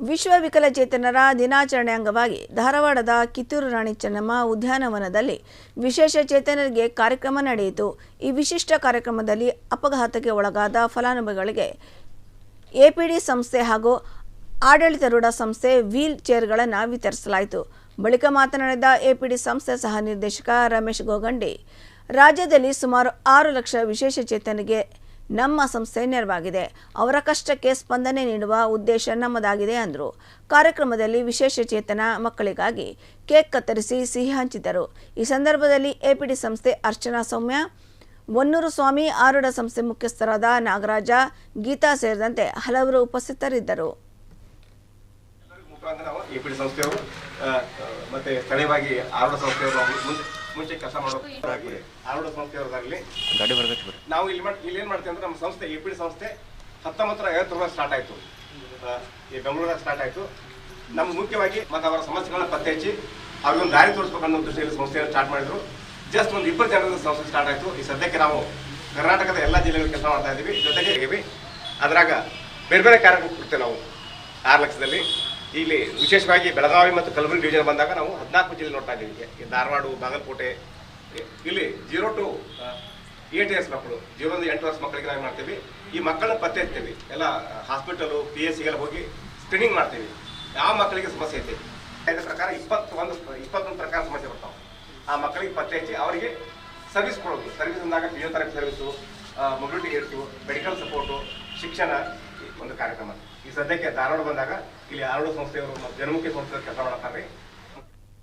ವಿಶ್ವ ವಿಕಲಚೇತನರ ದಿನಾಚರಣೆ ಅಂಗವಾಗಿ ಧಾರವಾಡದ ಕಿತ್ತೂರು ರಾಣಿ ಚೆನ್ನಮ್ಮ ಉದ್ಯಾನವನದಲ್ಲಿ ವಿಶೇಷ ಚೇತನರಿಗೆ ಕಾರ್ಯಕ್ರಮ ನಡೆಯಿತು. ಈ ವಿಶಿಷ್ಟ ಕಾರ್ಯಕ್ರಮದಲ್ಲಿ ಅಪಘಾತಕ್ಕೆ ಒಳಗಾದ ಫಲಾನುಭವಿಗಳಿಗೆ ಎಪಿಡಿ ಸಂಸ್ಥೆ ಹಾಗೂ ಆಡಳಿತಾರೂಢ ಸಂಸ್ಥೆ ವೀಲ್ ಚೇರ್ಗಳನ್ನು ವಿತರಿಸಲಾಯಿತು. ಬಳಿಕ ಮಾತನಾಡಿದ ಎಪಿಡಿ ಸಂಸ್ಥೆ ಸಹ ನಿರ್ದೇಶಕ ರಮೇಶ್ ಗೋಗಂಡಿ, ರಾಜ್ಯದಲ್ಲಿ ಸುಮಾರು ಆರು ಲಕ್ಷ ವಿಶೇಷ ಚೇತನಿಗೆ ನಮ್ಮ ಸಂಸ್ಥೆ ನೆರವಾಗಿದೆ. ಅವರ ಕಷ್ಟಕ್ಕೆ ಸ್ಪಂದನೆ ನೀಡುವ ಉದ್ದೇಶ ನಮ್ಮದಾಗಿದೆ ಅಂದರು. ಕಾರ್ಯಕ್ರಮದಲ್ಲಿ ವಿಶೇಷ ಚೇತನ ಮಕ್ಕಳಿಗಾಗಿ ಕೇಕ್ ಕತ್ತರಿಸಿ ಸಿಹಿ ಹಂಚಿದರು. ಈ ಸಂದರ್ಭದಲ್ಲಿ ಎಪಿಡಿ ಸಂಸ್ಥೆ ಅರ್ಚನಾ ಸೌಮ್ಯ ಮೊನ್ನೂರು ಸ್ವಾಮಿ ಆರುಡ ಸಂಸ್ಥೆ ಮುಖ್ಯಸ್ಥರಾದ ನಾಗರಾಜ, ಗೀತಾ ಸೇರಿದಂತೆ ಹಲವರು ಉಪಸ್ಥಿತರಿದ್ದರು. ಸಂಸ್ಥೆಯವರು ಮತ್ತೆ ಸ್ಥಳೀಯವಾಗಿ ಆರುಡ ಸಂಸ್ಥೆಯವರು ಮುಂಚೆ ಕೆಲಸ ಮಾಡೋ ಆರೋಢ ಸಂಸ್ಥೆಯವರಾಗಲಿ ಗಾಡಿ ಬರಬೇಕು ನಾವು ಇಲ್ಲಿ ಮಾಡಿ ಇಲ್ಲಿ ಏನು ಮಾಡ್ತೀವಿ ಅಂದ್ರೆ ನಮ್ಮ ಸಂಸ್ಥೆ ಎ ಪಿ ಡಿ ಸಂಸ್ಥೆ ಹತ್ತೊಂಬತ್ತರ ಐವತ್ತೊಂಬತ್ತು ಸ್ಟಾರ್ಟ್ ಆಯಿತು. ಈ ಬೆಂಗಳೂರಾಗ ಸ್ಟಾರ್ಟ್ ಆಯಿತು. ನಮ್ಗೆ ಮುಖ್ಯವಾಗಿ ಮತ್ತು ಅವರ ಸಮಸ್ಯೆಗಳನ್ನ ಪತ್ತೆ ಹಚ್ಚಿ ಅವ್ರಿಗೊಂದು ದಾರಿ ತೋರಿಸ್ಬೇಕನ್ನೋ ದೃಷ್ಟಿಯಲ್ಲಿ ಸಂಸ್ಥೆಯನ್ನು ಸ್ಟಾರ್ಟ್ ಮಾಡಿದ್ರು. ಜಸ್ಟ್ ಒಂದು ಇಪ್ಪತ್ತು ಜನರ ಸಂಸ್ಥೆ ಸ್ಟಾರ್ಟ್ ಆಯಿತು. ಈ ಸದ್ಯಕ್ಕೆ ನಾವು ಕರ್ನಾಟಕದ ಎಲ್ಲ ಜಿಲ್ಲೆಗಳಲ್ಲಿ ಕೆಲಸ ಮಾಡ್ತಾ ಇದ್ದೀವಿ ಜೊತೆಗೆ ಅದ್ರಾಗ ಬೇರೆ ಬೇರೆ ಕಾರ್ಯಕ್ರಮ ಕೊಡ್ತೇವೆ ನಾವು. ಆರು ಲಕ್ಷದಲ್ಲಿ. ಇಲ್ಲಿ ವಿಶೇಷವಾಗಿ ಬೆಳಗಾವಿ ಮತ್ತು ಕಲಬುರಗಿ ಡಿವಿಜನ್ ಬಂದಾಗ ನಾವು ಹದಿನಾಲ್ಕು ಜಿಲ್ಲೆ ನೋಡ್ತಾ ಇದ್ದೀವಿ. ಧಾರವಾಡ, ಬಾಗಲಕೋಟೆ, ಇಲ್ಲಿ ಜೀರೋ ಟು ಏಟ್ ಇಯರ್ಸ್ ಮಕ್ಕಳು. ಜೀರೋ ಎಂಟು ವರ್ಷ ಮಕ್ಕಳಿಗೆ ನಾವು ಮಾಡ್ತೀವಿ. ಈ ಮಕ್ಕಳನ್ನ ಪತ್ತೆ ಹಚ್ತೀವಿ. ಎಲ್ಲ ಹಾಸ್ಪಿಟಲು ಪಿ ಎಸ್ ಸಿಗೆಲ್ಲ ಹೋಗಿ ಸ್ಕ್ರೀನಿಂಗ್ ಮಾಡ್ತೀವಿ. ಯಾವ ಮಕ್ಕಳಿಗೆ ಸಮಸ್ಯೆ ಐತೆ? ಇದರ ಪ್ರಕಾರ ಇಪ್ಪತ್ತೊಂದು ಇಪ್ಪತ್ತೊಂದು ಪ್ರಕಾರ ಸಮಸ್ಯೆ ಬರ್ತಾವೆ. ಆ ಮಕ್ಕಳಿಗೆ ಪತ್ತೆ ಹಚ್ಚಿ ಅವರಿಗೆ ಸರ್ವಿಸ್ ಕೊಡೋದು. ಸರ್ವಿಸ್ ಅಂದಾಗ physiotherapy service mobility aids medical support ಶಿಕ್ಷಣ ಒಂದು ಕಾರ್ಯಕ್ರಮ. ಈ ಸದ್ಯಕ್ಕೆ ಧಾರವಾಡ ಬಂದಾಗ ಇಲ್ಲಿ ಆರೋಗ್ಯ ಸಂಸ್ಥೆಯವರು ಮತ್ತು ಜನಮುಖಿ ಸಂಸ್ಥೆಯವರು ಕೆಲಸ ಮಾಡ್ತಾರೆ.